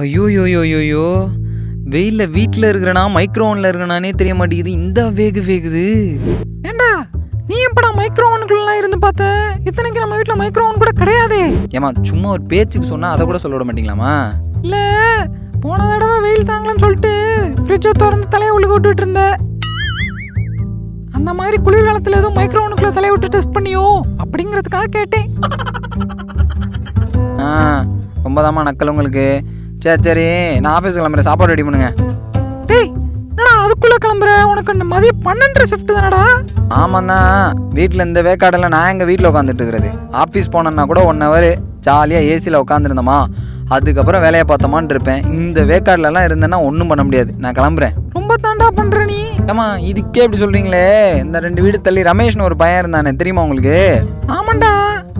ஐயோ யோ யோ யோ யோ வெயிலில் வீட்டில் இருக்கிறனா மைக்ரோவனில் இருக்கிறனானே தெரிய மாட்டேங்குது. இந்த வேகு வேகுது. ஏண்டா? நீ எப்படா மைக்ரோ ஓவனுக்குள்ளலாம் இருந்து பார்த்த? இத்தனைக்கு நம்ம வீட்டில் மைக்ரோ ஓவன் கூட கிடையாதே. ஏமா சும்மா ஒரு பேச்சுக்கு சொன்னால் அதை கூட சொல்ல விட மாட்டீங்களாமா இல்ல போன தடவை வெயில் தாங்கலன்னு சொல்லிட்டு ஃப்ரிட்ஜை திறந்து தலையை உள்ள விட்டுட்டு இருந்த. அந்த மாதிரி குளிர்காலத்தில் எதுவும் மைக்ரோ ஓவனுக்குள்ள தலையை விட்டு டெஸ்ட் பண்ணியோ அப்படிங்கிறதுக்காக கேட்டேன். ஆ ரொம்ப தாம்மா நக்கல் உங்களுக்கு. சரி சரி நான் ஆஃபீஸ் கிளம்புறேன். சாப்பாடு ரெடி பண்ணுங்க. டேய் என்னடா அதுக்குள்ள கிளம்புற? உனக்கு இந்த மதியம் பன்னெண்டரை ஷிஃப்ட் தானடா? தான் வீட்டில் இந்த வேக்காடெல்லாம் நான் எங்கள் வீட்டில் உட்காந்துட்டு இருக்கிறது. ஆஃபீஸ் போனேன்னா கூட ஒன் ஹவர் ஜாலியாக ஏசியில் உட்காந்துருந்தோமா அதுக்கப்புறம் வேலையை பார்த்தோமான்னு இருப்பேன். இந்த வேக்காடுலலாம் இருந்தேன்னா ஒன்றும் பண்ண முடியாது. நான் கிளம்புறேன். ரொம்ப தாண்டா பண்ற நீ? ஏம்மா இதுக்கே இப்படி சொல்கிறீங்களே இந்த ரெண்டு வீடு தள்ளி ரமேஷ்னு ஒரு பையன் இருந்தானே தெரியுமா உங்களுக்கு? ஆமாண்டா.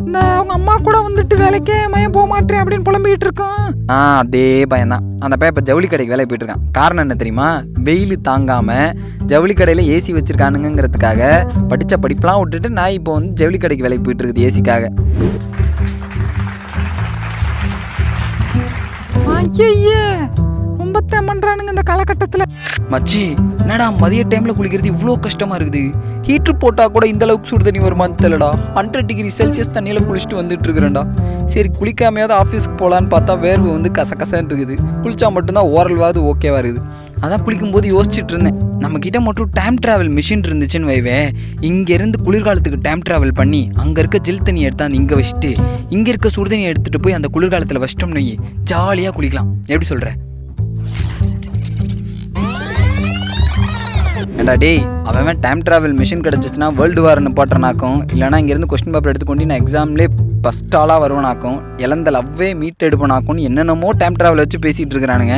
இந்த அவங்க அம்மா கூட வந்துட்டு வேலைக்கே மயம் போக மாட்டேன் அப்படின்னு புலம்பிக்கிட்டு இருக்கோம். ஆ அதே பையன்தான் அந்த பையன் இப்போ ஜவுளி கடைக்கு வேலைக்கு போயிட்டு இருக்கான். காரணம் என்ன தெரியுமா? வெயில் தாங்காம ஜவுளி கடையில் ஏசி வச்சிருக்கானுங்கிறதுக்காக படித்த படிப்பெலாம் விட்டுட்டு நான் இப்போ வந்து ஜவுளி கடைக்கு வேலைக்கு போயிட்டு இருக்குது ஏசிக்காக. ஐயே ரொம்ப பண்றானுங்க இந்த காலகட்டத்தில். மச்சி என்னடா மதிய டைமில் குளிக்கிறது இவ்வளோ கஷ்டமாக இருக்குது? ஹீட்ரு போட்டால் கூட இந்த அளவுக்கு சுடு தண்ணி வருமான்னு தெரியலடா. ஹண்ட்ரட் டிகிரி செல்சியஸ் தண்ணியில் குளிச்சுட்டு வந்துட்டு இருக்கிறேன்டா. சரி குளிக்காமையாவது ஆஃபீஸ்க்கு போகலான்னு பார்த்தா வேர்வு வந்து கசகசன்னு இருக்குது. குளிச்சா மட்டும்தான் ஓரல்வாவது ஓகேவா இருக்குது. அதான் குளிக்கும்போது யோசிச்சுட்டு இருந்தேன். நம்ம கிட்ட மட்டும் டைம் டிராவல் மிஷின் இருந்துச்சுன்னு வைவே இங்கேருந்து குளிர்காலத்துக்கு டைம் டிராவல் பண்ணி அங்கே இருக்க ஜில் தண்ணி எடுத்தாந்து இங்கே வச்சுட்டு இங்கே இருக்க சுடுதண்ணி எடுத்துகிட்டு போய் அந்த குளிர்காலத்தில் வச்சிட்டோம்னு ஜாலியாக குளிக்கலாம். எப்படி சொல்கிற ஏண்டா டேய் அவன் டைம் டிராவல் மிஷின் கிடச்சிச்சுன்னா வேர்ல்டு வார் நிப்பாட்டுறனாக்கும் இல்லைனா இங்கேருந்து கொஸ்டின் பேப்பர் எடுத்துக்கொண்டு நான் எக்ஸாம்லேயே ஃபஸ்ட் ஆளாக வருவனாக்கும் இழந்த லவ்வே மீட் எடுப்பனாக்கும்னு என்னென்னமோ டைம் டிராவல் வச்சு பேசிகிட்டு இருக்கிறானுங்க.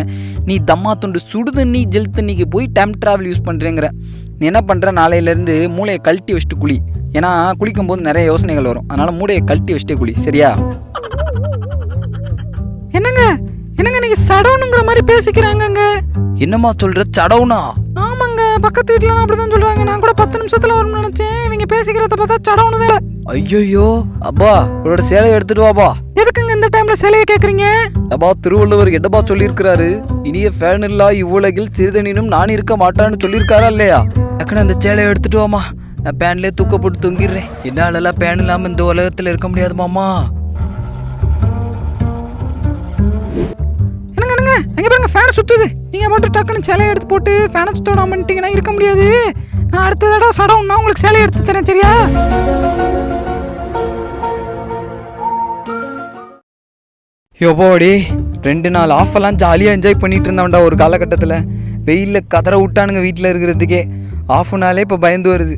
நீ தம்மா துண்டு சுடு தண்ணி ஜெல் தண்ணிக்கு போய் டைம் டிராவல் யூஸ் பண்ணுறேங்கிற நீ என்ன பண்ணுற நாளையிலேருந்து மூளையை கழட்டி வச்சுட்டு குளி ஏன்னா குளிக்கும்போது நிறைய யோசனைகள் வரும். அதனால் மூளையை கழட்டி வச்சுட்டே குளி சரியா? என்னங்க? என்னங்க நீங்க சடவுனுங்கிற மாதிரி பேசிக்கிறாங்கங்க? என்னம்மா சொல்கிற சடவுனா? பக்கத்து வீட்டுல அப்படிதான் சொல்றாங்க நான் கூட பத்து நிமிஷத்துல வரும்னு நினைச்சேன். இவங்க பேசிக்கிறத பார்த்தா சடவுனு தான் ஐயோயோ அப்பா உன்னோட சேலையை எடுத்துட்டு வாப்பா. எதுக்குங்க இந்த டைம்ல சிலையை கேக்குறீங்க? அப்பா திருவள்ளுவர் என்னப்பா சொல்லியிருக்கிறாரு? இனிய ஃபேன் இல்லா இவ்வுலகில் சிறிதனினும் நான் இருக்க மாட்டான்னு சொல்லியிருக்காரா இல்லையா? டக்குனு அந்த சேலையை எடுத்துட்டு வாமா நான் பேன்லேயே தூக்க போட்டு தொங்கிடுறேன். என்னாலலாம் பேன் இல்லாமல் இந்த உலகத்தில் இருக்க முடியாது மாமா. சுத்துது நீங்க மட்டும் டக்குன்னு சிலையை எடுத்து போட்டு ஃபேனை சுத்த விடாம பண்ணிட்டீங்கன்னா இருக்க முடியாது. நான் அடுத்த தடவை சடவுன்னா உங்களுக்கு சிலையை எடுத்து தரேன் சரியா? யோபோடி ரெண்டு நாள் ஆஃபெல்லாம் ஜாலியாக என்ஜாய் பண்ணிட்டு இருந்தவன்டா ஒரு காலகட்டத்தில். வெயிலில் கதற விட்டானுங்க வீட்டில் இருக்கிறதுக்கே. ஆஃப்னாலே இப்போ பயந்து வருது.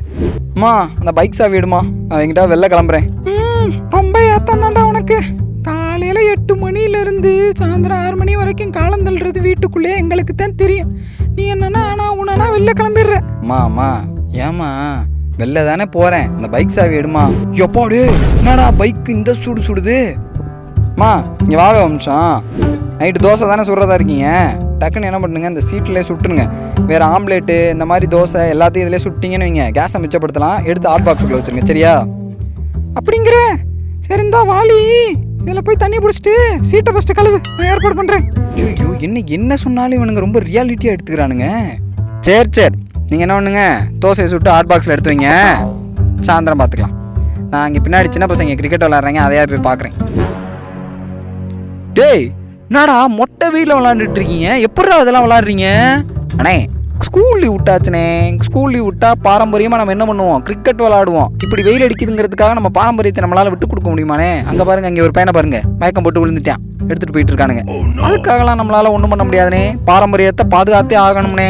அம்மா அந்த பைக் சாவி விடுமா நான் எங்கிட்ட வெளில கிளம்புறேன். ம் ரொம்ப ஏத்தம் தான்டா உனக்கு. காலையில எட்டு மணில இருந்து சாயந்தரம் ஆறு மணி வரைக்கும் காலம் தள்ளுறது வீட்டுக்குள்ளே எங்களுக்கு தான் தெரியும். நீ என்னன்னா ஆனா உனா வெளில கிளம்பிடுற. அம்மா ஏம்மா வெளில தானே போகிறேன் அந்த பைக் சாவி எடுமா? எப்பாடு என்னடா பைக் இந்த சூடு சுடுது? அம்மா இங்கே வாவே வம்சம். நைட்டு தோசை தானே சுடுறதா இருக்கீங்க? டக்குன்னு என்ன பண்ணுங்க இந்த சீட்லேயே சுட்டுருங்க. வேறு ஆம்லேட்டு இந்த மாதிரி தோசை எல்லாத்தையும் இதிலே சுட்டிங்கன்னு வைங்க. கேஸை மிச்சப்படுத்தலாம். எடுத்து ஹாட் பாக்ஸுக்குள்ள வச்சுருங்க சரியா? அப்படிங்கிற? சரி இந்தா வாளி இதில் போய் தண்ணி பிடிச்சிட்டு சீட்டை ஃபஸ்ட்டு கழுவு. நான் ஏற்பாடு பண்ணுறேன் ஐயோ என்ன என்ன சொன்னாலும் இவனுங்க ரொம்ப ரியாலிட்டியாக எடுத்துக்கிறானுங்க. சரி சரி. நீங்கள் என்ன பண்ணுங்க? தோசையை சுட்டு ஹாட் பாக்ஸில் எடுத்து வைங்க. சாயந்தரம் பார்த்துக்கலாம். நான் இங்கே பின்னாடி சின்ன பசங்க கிரிக்கெட் விளாட்றாங்க அதையா போய் பார்க்குறேன். டேய் என்னடா மொட்டை வீட்டில் விளாண்டுட்டு இருக்கீங்க? எப்படா அதெல்லாம் விளாட்றீங்க அண்ணே ஸ்கூல் லீவ் விட்டாச்சுனே. ஸ்கூல் லீவ் விட்டா பாரம்பரியமாக நம்ம என்ன பண்ணுவோம்? கிரிக்கெட் விளாடுவோம் இப்படி வெயில் அடிக்குதுங்கிறதுக்காக நம்ம பாரம்பரியத்தை நம்மளால் விட்டு கொடுக்க முடியுமானே? அங்கே பாருங்க அங்கே ஒரு பையனை பாருங்க. மயக்கம் போட்டு விழுந்துட்டான். எடுத்துகிட்டு போயிட்டு இருக்கானுங்க. அதுக்காகலாம் நம்மளால ஒன்றும் பண்ண முடியாதுனே. பாரம்பரியத்தை பாதுகாத்தே ஆகணும்னே.